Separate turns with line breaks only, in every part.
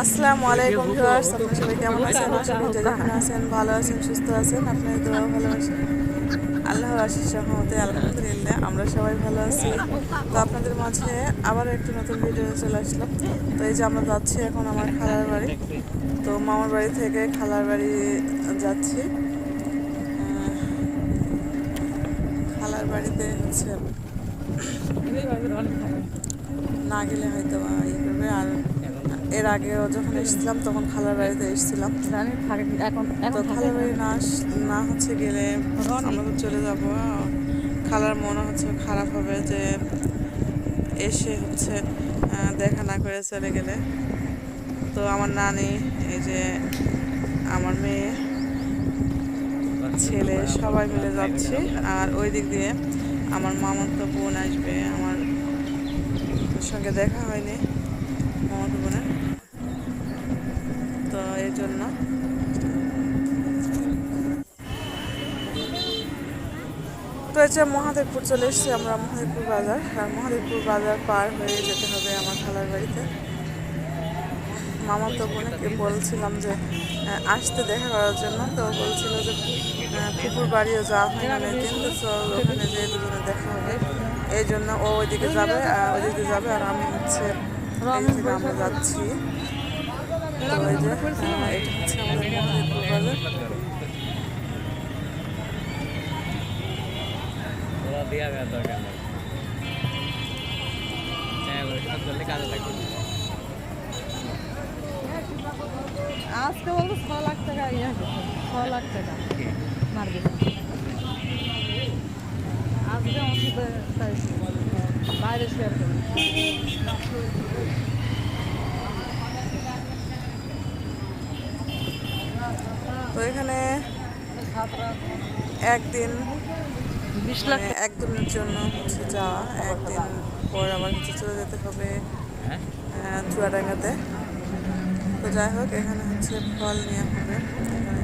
আসসালামু আলাইকুম ভিউয়ার্স, আপনারা সবাই কেমন আছেন? আশা যেখানে আছেন, ভালো আছেন, সুস্থ আছেন, আপনাদের দোয়া ভালোবাসেন আল্লাহর আশিস রহমতে, আলহামদুলিল্লাহ, আমরা সবাই ভালো আছি। তো আপনাদের মাঝে আবার একটু নতুন ভিডিও চলে আসলাম। তো এই যে আমরা যাচ্ছি এখন আমার খালার বাড়ি। তো মামার বাড়ি থেকে খালার বাড়ি যাচ্ছি। খালার বাড়িতে হচ্ছে না গেলে হয়তো ইয়ে করবে। আর এর আগেও যখন এসেছিলাম তখন খালার বাড়িতে এসেছিলাম।
এখন
তো খালার বাড়ি না না হচ্ছে গেলে আমরা তো চলে যাব। খালার মনে হচ্ছে খারাপ হবে যে এসে হচ্ছে দেখা না করে চলে গেলে। তো আমার নানি এই যে আমার মেয়ে ছেলে সবাই মিলে যাচ্ছে। আর ওই দিক দিয়ে আমার মামাতো বোন আসবে, আমার সঙ্গে দেখা হয়নি, মামাতো বোনের। তো এই জন্য। তো যে মহাদেবপুর চলে এসেছি আমরা, মহাদেবপুর বাজার। আর মহাদেবপুর বাজার পার হয়ে যেতে হবে আমার খালার বাড়িতে। মামা তো বোনকে বলছিলাম যে আসতে দেখা করার জন্য। তো বলছিল যে পুকুর বাড়িও যাওয়া হয় না অনেকদিন, তো চল ওখানে যেয়ে দুজনে দেখা হবে। এই জন্য ও ওইদিকে যাবে আর ওইদিকে যাবে, আর আমি হচ্ছে আমরা যাচ্ছি। যে এটা হচ্ছে
আজকে বলতো ছ লাখ টাকা ইয়ে ছ লাখ টাকা। মারবে বাইরে শেয়ার করবে
তো এখানে একদিন
বিশ লাখ
মানে একদিনের জন্য হচ্ছে যাওয়া একদিন পর আবার হচ্ছে চলে যেতে হবে
হ্যাঁ।
চুয়াডাঙ্গাতে। তো যাই হোক এখানে হচ্ছে ফল নেওয়া হবে। এখানে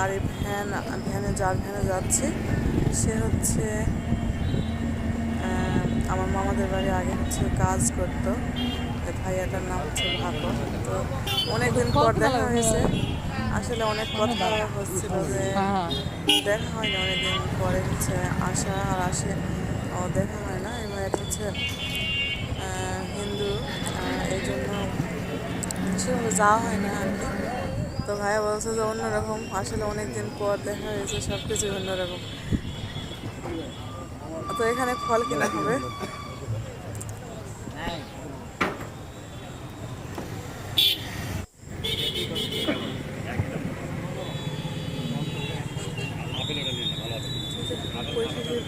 আর এই ভ্যান ভ্যানে যার ভ্যানে যাচ্ছে সে হচ্ছে আমার মামাদের বাড়ি আগে হচ্ছে কাজ করতো। ভাইয়াটার নাম হচ্ছে ভাকর। তো অনেকদিন পর দেখা হয়েছে। আসলে অনেক কথা হচ্ছিল যে
হ্যাঁ।
দেখা হয় না অনেকদিন পরে হচ্ছে আসা আর আসে। ও দেখা হয় না এবং এটা হচ্ছে হিন্দু। এই জন্য সেভাবে যাওয়া হয় না আর কি। তো ভাইয়া বলছে যে অন্যরকম। আসলে অনেকদিন পর দেখা হয়েছে সব কিছুই অন্যরকম। তো এখানে ফল কেনা হবে?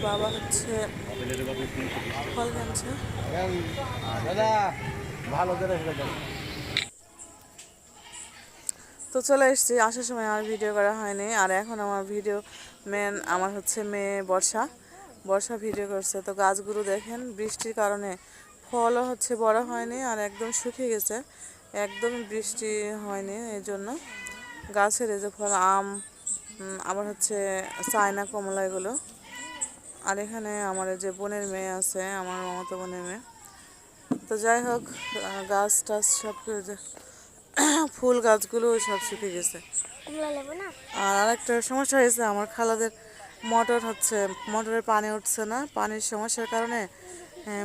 বাবা হচ্ছে ফল কিনছে।
দাদা ভালো করে
তো চলে এসেছি, আসার সময় আর ভিডিও করা হয়নি। আর এখন আমার ভিডিও মেন আমার হচ্ছে মেয়ে বর্ষা। বর্ষা ভিডিও করছে। তো গাছগুলো দেখেন, বৃষ্টির কারণে ফলও হচ্ছে বড় হয়নি আর একদম শুকিয়ে গেছে। একদম বৃষ্টি হয়নি এই জন্য গাছের এই যে ফল, আম আবার হচ্ছে চায়না কমলা এগুলো। আর এখানে আমার যে বোনের মেয়ে আছে, আমার মামাতো বোনের মেয়ে। তো যাই হোক গাছ টাছ সব কিছু ফুল গাছগুলো সব শুকিয়ে গেছে। আর আরেকটা সমস্যা হয়েছে আমার খালাদের মোটর হচ্ছে মোটরের পানি উঠছে না পানির সমস্যার কারণে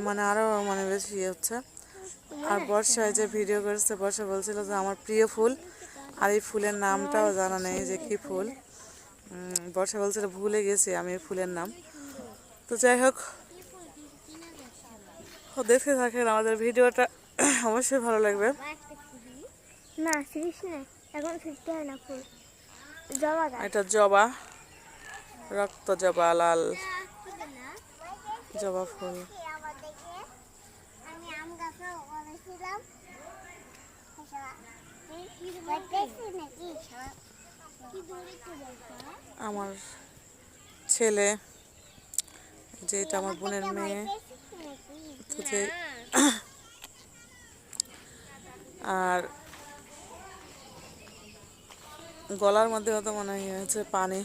মানে আরও মানে বেশি ইয়ে হচ্ছে। আর বর্ষায় যে ভিডিও করেছে বর্ষা বলছিল যে আমার প্রিয় ফুল আর এই ফুলের নামটাও জানা নেই যে কি ফুল। বর্ষা বলছিল ভুলে গেছি আমি এই ফুলের নাম। তো যাই হোক দেখতে থাকেন আমাদের ভিডিওটা অবশ্যই ভালো লাগবে।
না সিরিজ না। এখন ফিরতে হয় না ফুল। জবা গাছ।
এটা জবা। রক্ত জবা লাল। জবা ফুল। আমার ছেলে যে এটা আমার বোনের মেয়ে তো যে আর গলার মধ্যে হয়তো মনে হয় ইয়ে পানি।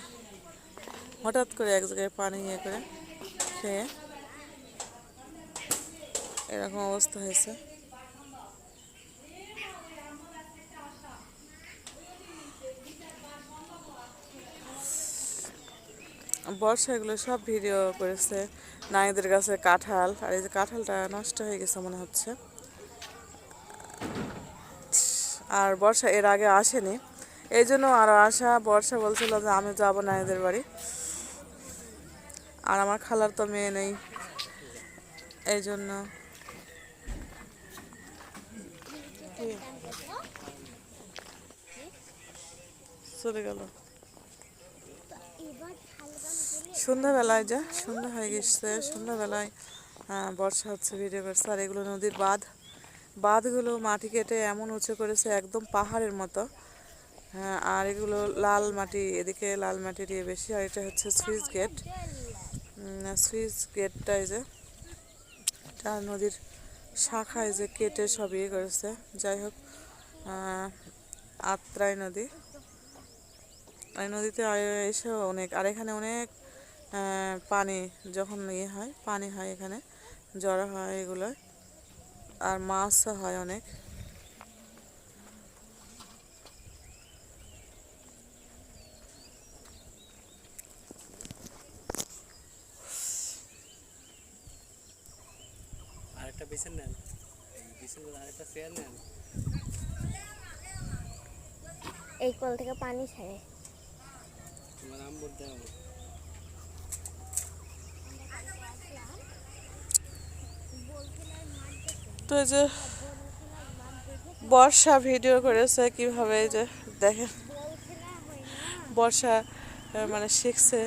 হঠাৎ করে এক জায়গায় পানি ইয়ে করে খেয়ে এরকম অবস্থা হয়েছে। বর্ষা এগুলো সব ভিডিও করেছে নাইদের কাছে কাঁঠাল, আর এই যে কাঁঠালটা নষ্ট হয়ে গেছে মনে হচ্ছে। আর বর্ষা এর আগে আসেনি। এই জন্য আরও আশা বর্ষা বলছিল যে আমি যাব না এদের বাড়ি। আর আমার খালার তো মেয়ে নেই। এই জন্য চলে গেল। সন্ধ্যাবেলায় যা, সন্ধ্যা হয়ে গেছে, সন্ধ্যাবেলায় বর্ষা হচ্ছে ভিডিও করছে, আর এগুলো নদীর বাঁধ। বাঁধগুলো মাটি কেটে এমন উঁচু করেছে, একদম পাহাড়ের মতো। হ্যাঁ, আর এগুলো লাল মাটি এদিকে লাল মাটি দিয়ে বেশি আর এটা হচ্ছে সুইচ গেট। সুইচ গেটটা এই যে এটা নদীর শাখায় যে কেটে সব ইয়ে করেছে। যাই হোক আত্রাই নদী। এই নদীতে এসেও অনেক আর এখানে অনেক পানি যখন ইয়ে হয় পানি হয় এখানে জড়ো হয় এগুলো। আর মাছও হয় অনেক
আরেকটা বিছান নেন এই বিছানের আরেকটা চেয়ার নেন
এই কল থেকে পানি ছাড়ে।
তোমার নাম বলতে হবে।
তো এই যে বর্ষা ভিডিও করেছে কীভাবে এই যে দেখেন বর্ষা মানে শিখছে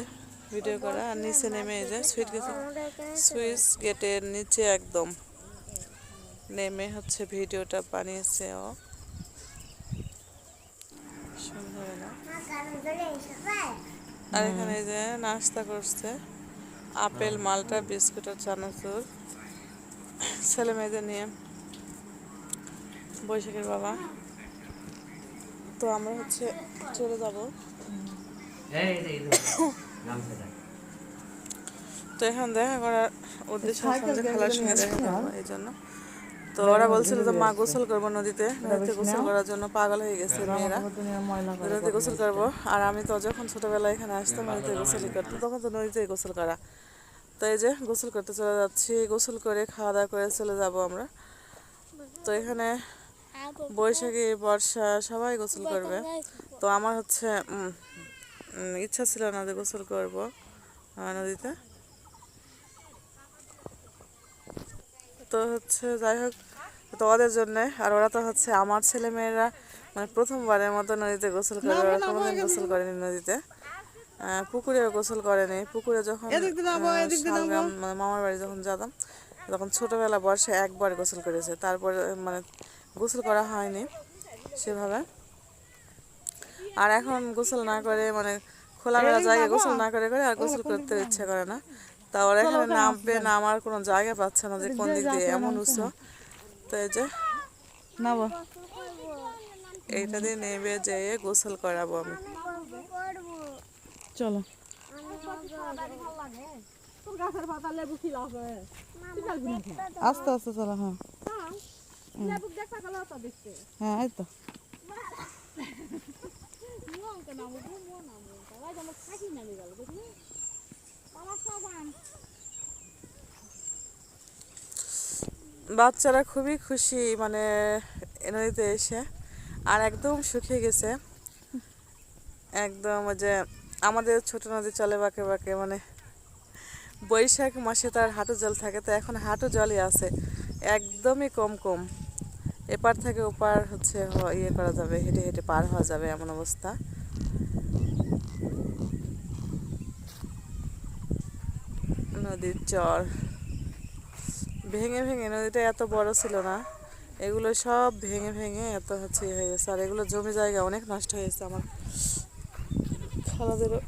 ভিডিও করা আর নিচে নেমে এই যে সুইট গেছে। সুইচ গেটের নিচে একদম। নেমে হচ্ছে ভিডিওটা বানিয়েছে ও। আর এখানে যে নাস্তা করছে আপেল মালটা বিস্কুট আর চানাচুর। ছেলে মেয়েদের নিয়ে। বৈশাখের বাবা। তো আমরা হচ্ছে চলে যাব। তো এখন দেখা করার উদ্দেশ্য খালার সঙ্গে দেখা এই জন্য। তো ওরা বলছিল যে মা গোসল করব নদীতে নদীতে গোসল করার জন্য পাগল হয়ে গেছে মেয়েরা। নদীতে গোসল করব। আর আমি তো যখন ছোটবেলায় এখানে আসতাম নদীতে গোসলই করতো তখন তো নদীতেই গোসল করা। তো এই যে গোসল করতে চলে যাচ্ছি গোসল করে খাওয়া দাওয়া করে চলে যাব আমরা। তো এখানে বৈশাখী বর্ষা সবাই গোসল করবে। তো আমার হচ্ছে ইচ্ছা ছিল না যে গোসল করব নদীতে। তো হচ্ছে যাই হোক তো ওদের জন্য। আর ওরা তো হচ্ছে আমার ছেলে মেয়েরা মানে প্রথমবারের মতো নদীতে গোসল করে ওরা কোনোদিন গোসল করেনি নদীতে। পুকুরেও গোসল করেনি। পুকুরে যখন মানে মামার বাড়ি যখন যেতাম তখন ছোটবেলা বর্ষায় একবার গোসল করেছে। তারপরে মানে গোসল করা হয়নি সেভাবে। আর এখন গোসল না করে মানে খোলামেলা জায়গায় গোসল না করে করে আর গোসল করতে ইচ্ছে করে না। তা ওরা এখানে নামবে না আমার কোনো জায়গা পাচ্ছে না যে কোন দিক দিয়ে এমন উঁচু। তো এই যে
নাবো
এইটা দিয়ে নেবে যেয়ে গোসল করাবো আমি।
চলো। আস্তে আস্তে চলো হ্যাঁ। লেবু দেখা গেল তো দেখতে হ্যাঁ এই তো।
বাচ্চারা খুবই খুশি মানে নদীতে এসে। আর একদম শুকিয়ে গেছে। একদম যে আমাদের ছোট নদী চলে বাঁকে বাঁকে মানে বৈশাখ মাসে তার হাঁটু জল থাকে, তো এখন হাঁটু জলই আছে। একদমই কম কম। এপার থেকে ওপার হচ্ছে ইয়ে করা যাবে, হেঁটে হেঁটে পার হওয়া যাবে এমন অবস্থা। নদীর চর। ভেঙে ভেঙে নদীটা এত বড় ছিল না। এগুলো সব ভেঙে ভেঙে এত হচ্ছে ইয়ে হয়ে গেছে। আর এগুলো জমি জায়গা অনেক নষ্ট হয়েছে আমার। খালাদেরও।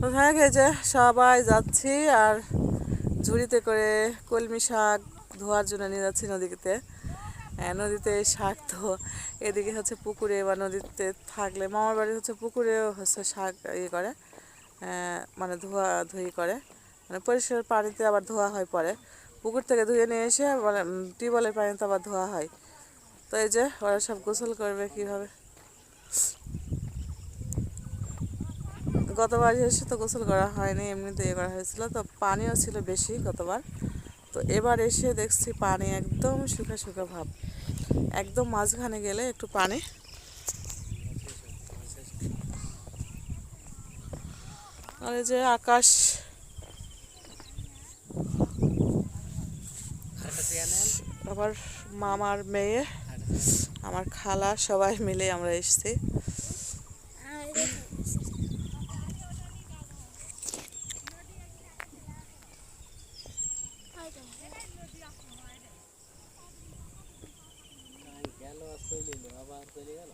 তো এই যে সবাই যাচ্ছি আর ঝুড়িতে করে কলমি শাক ধোয়ার জন্য নিয়ে যাচ্ছি নদীতে। নদীতে শাক তো এদিকে হচ্ছে পুকুরে বা নদীতে থাকলে। মামার বাড়ি হচ্ছে পুকুরেও হচ্ছে শাক ইয়ে করে। মানে ধোয়া, ধুই করে। মানে পরিষ্কার পানিতে আবার ধোয়া হয় পরে। পুকুর থেকে ধুয়ে নিয়ে এসে মানে টিউবওয়েলের পানিতে আবার ধোয়া হয়। তো এই যে, ওরা সব গোসল করবে কীভাবে? গতবার এসে তো গোসল করা হয়নি এমনিতে ইয়ে করা হয়েছিল। তো পানিও ছিল বেশি গতবার। তো এবার এসে দেখছি পানি একদম শুকা শুকা ভাব। একদম মাঝখানে গেলে একটু পানি আর যে আকাশ। আবার মামার মেয়ে আমার খালা সবাই মিলে আমরা এসেছি
গেল আর চলে এলো আবার চলে গেল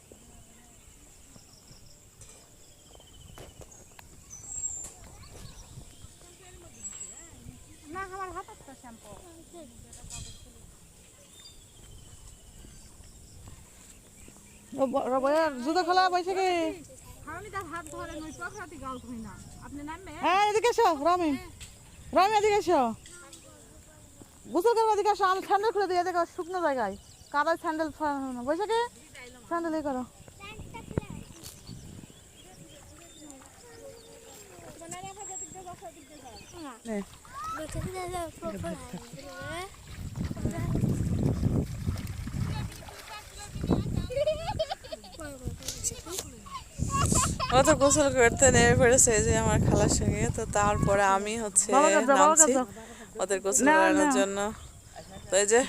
না আমার হাতের তো শ্যাম্পু
জুতো খোলা বসে কি
আমি তার হাত ধরে নই চক্রাতি গাল হই না। আপনি নামবে
হ্যাঁ এদিকে এসো রমি। রমি এদিকে এসো। গোসল করব এদিকে এসো আমি স্যান্ডেল খুলে দিই এদিকে শুকনো জায়গায়। কাদায় স্যান্ডেল বসে কি স্যান্ডেল এ করো। নে। ও তো গোসল করতে নেমে পড়েছে যে আমার খালার সঙ্গে। তো তারপরে আমি হচ্ছে নামছি ওদের গোসল করানোর জন্য। তো এই যে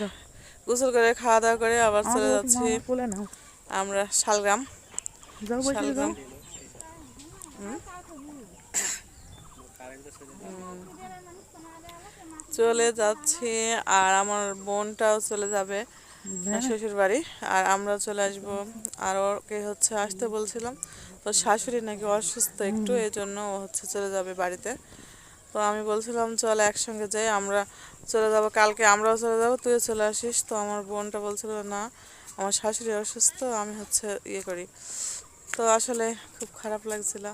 গোসল করে খাওয়া দাওয়া করে আবার চলে যাচ্ছি। আমরা শালগ্রাম। শালগ্রাম।
চলে
চলে যাচ্ছি আর আমার বোনটাও চলে যাবে শ্বশুর বাড়ি আর আমরা চলে আসব। আর ওকে হচ্ছে আসতে বলছিলাম। তো শাশুড়ি নাকি অসুস্থ একটু এই জন্য হচ্ছে চলে যাবে বাড়িতে। তো আমি বলছিলাম, চল একসঙ্গে যাই, আমরা চলে যাব, কালকে আমরাও চলে যাব, তুইও চলে আসিস। তো আমার বোনটা বলছিল, না, আমার শাশুড়ি অসুস্থ, আমি হচ্ছে ইয়ে করি। তো আসলে খুব খারাপ লাগছিল।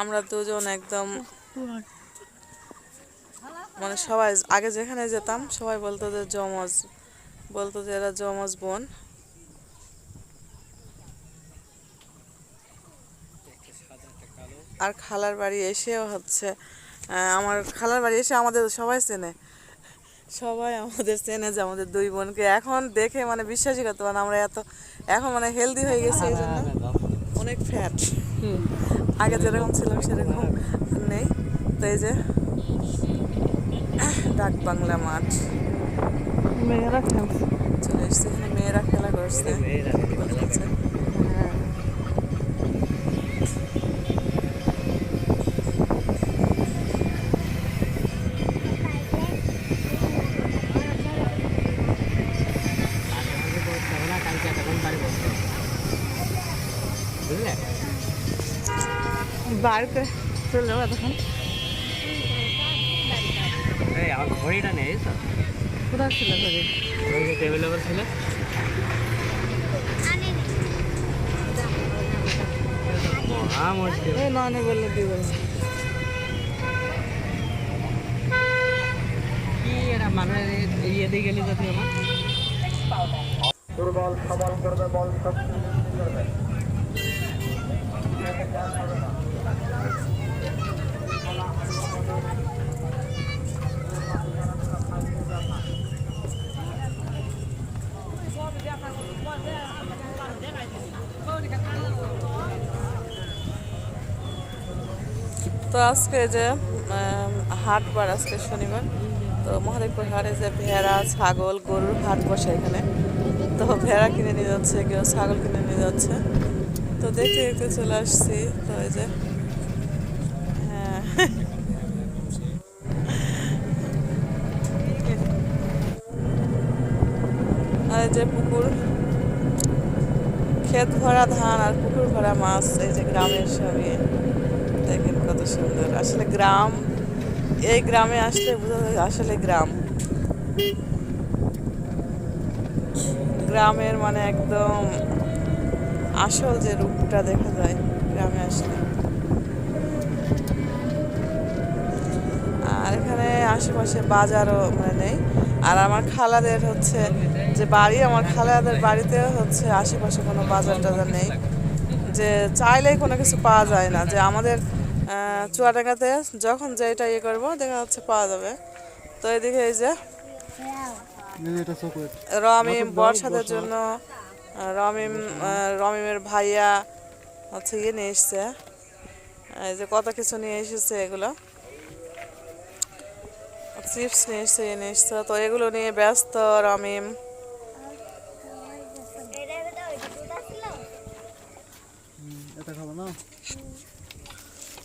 আমরা দুজন একদম মানে সবাই, আগে যেখানে যেতাম, সবাই বলতো যে জমজ, বলতো যে এরা জমজ বোন
একটা সাদা একটা কালো
আর খালার বাড়ি এসেও হচ্ছে আমার খালার বাড়ি এসে আমাদের সবাই চেনে। সবাই আমাদের চেনে যে আমাদের দুই বোনকে। এখন দেখে মানে বিশ্বাসই করতে পারে না আমরা এত এখন মানে হেলদি হয়ে গেছে এই জন্য অনেক ফ্যাট আগে যেরকম ছিলাম সেরকম নেই। তো এই যে ডাক বাংলা মাঠ। মেয়েরা খেলা চলে এসছে এখানে মেয়েরা খেলা করছে। বাড়িতে। চলে যাব
আমার ঘড়িটা নেই তো
কোথায় ছিল
যে টেবিলের উপর ছিল?
এই নয় বললে দিয়ে বলছে
কি এটা মানুষের ইয়ে দিয়ে গেলি যাতে আমার
তো আজকে যে হাটবার আজকে শনিবার, তো মহাদেবপুর হাটে যে ভেড়া, ছাগল, গরুর হাট বসে এখানে। তো ভেড়া কিনে নিয়ে যাচ্ছে, কেউ ছাগল কিনে নিয়ে যাচ্ছে। তো দেখতে দেখতে চলে আসছি, তো এই যে হ্যাঁ। যে পুকুর, ক্ষেত ভরা ধান আর পুকুর ভরা মাছ, এই যে গ্রামের সবই। দেখেন। সুন্দর। আসলে গ্রাম, এই গ্রামে আসলে বোঝা যায় আসলে গ্রাম। গ্রামের মানে একদম আসল যে রূপটা দেখা যায়, গ্রামে আসলে। আর এখানে আশেপাশে বাজারও মানে নেই। আর আমার খালাদের হচ্ছে যে বাড়ি, আমার খালাদের বাড়িতে হচ্ছে আশেপাশে কোনো বাজার টাজার নেই। যে চাইলেই কোনো কিছু পাওয়া যায় না। যে আমাদের চুয়াডাঙ্গাতে যখন যেটা ইয়ে করব দেখা যাচ্ছে পাওয়া যাবে। তো এদিকে এই যে
এটা
রমিম বর্ষাদের জন্য রমিম রমিমের ভাইয়া হচ্ছে ইয়ে নিয়ে এসছে। এই যে কত কিছু নিয়ে এসেছে এগুলো। চিপস নিয়ে এসছে ইয়ে নিয়ে এসছে। তো এগুলো নিয়ে ব্যস্ত রমিম।
এটা খাব না?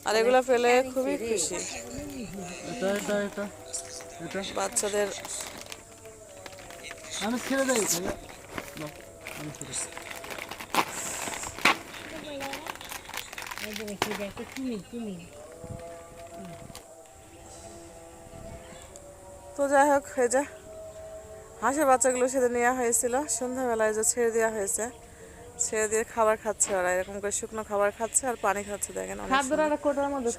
আর এগুলো পেলে খুবই খুশি।
এটা এটা এটা এটা।
বাচ্চাদের
আমি ছেড়ে দিই।
তো যাই হোক হয়ে যা হাঁসের বাচ্চাগুলো সেদিন নেওয়া হয়েছিল। সন্ধ্যাবেলায় যে ছেড়ে দেওয়া হয়েছে। ছেড়ে দিয়ে খাবার খাচ্ছে ওরা এরকম করে শুকনো খাবার খাচ্ছে আর পানি খাচ্ছে দেখেন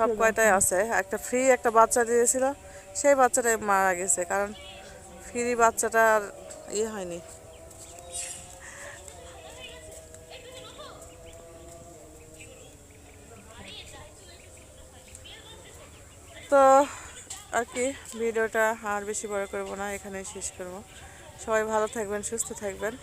সব কয়টাই আছে একটা ফ্রি একটা বাচ্চা দিয়েছিল সেই বাচ্চাটাই মারা গেছে কারণ ফ্রি বাচ্চাটা আর ইয়ে হয়নি। তো আর কি ভিডিওটা আর বেশি বড় করব না এখানেই শেষ করব। সবাই ভালো থাকবেন সুস্থ থাকবেন।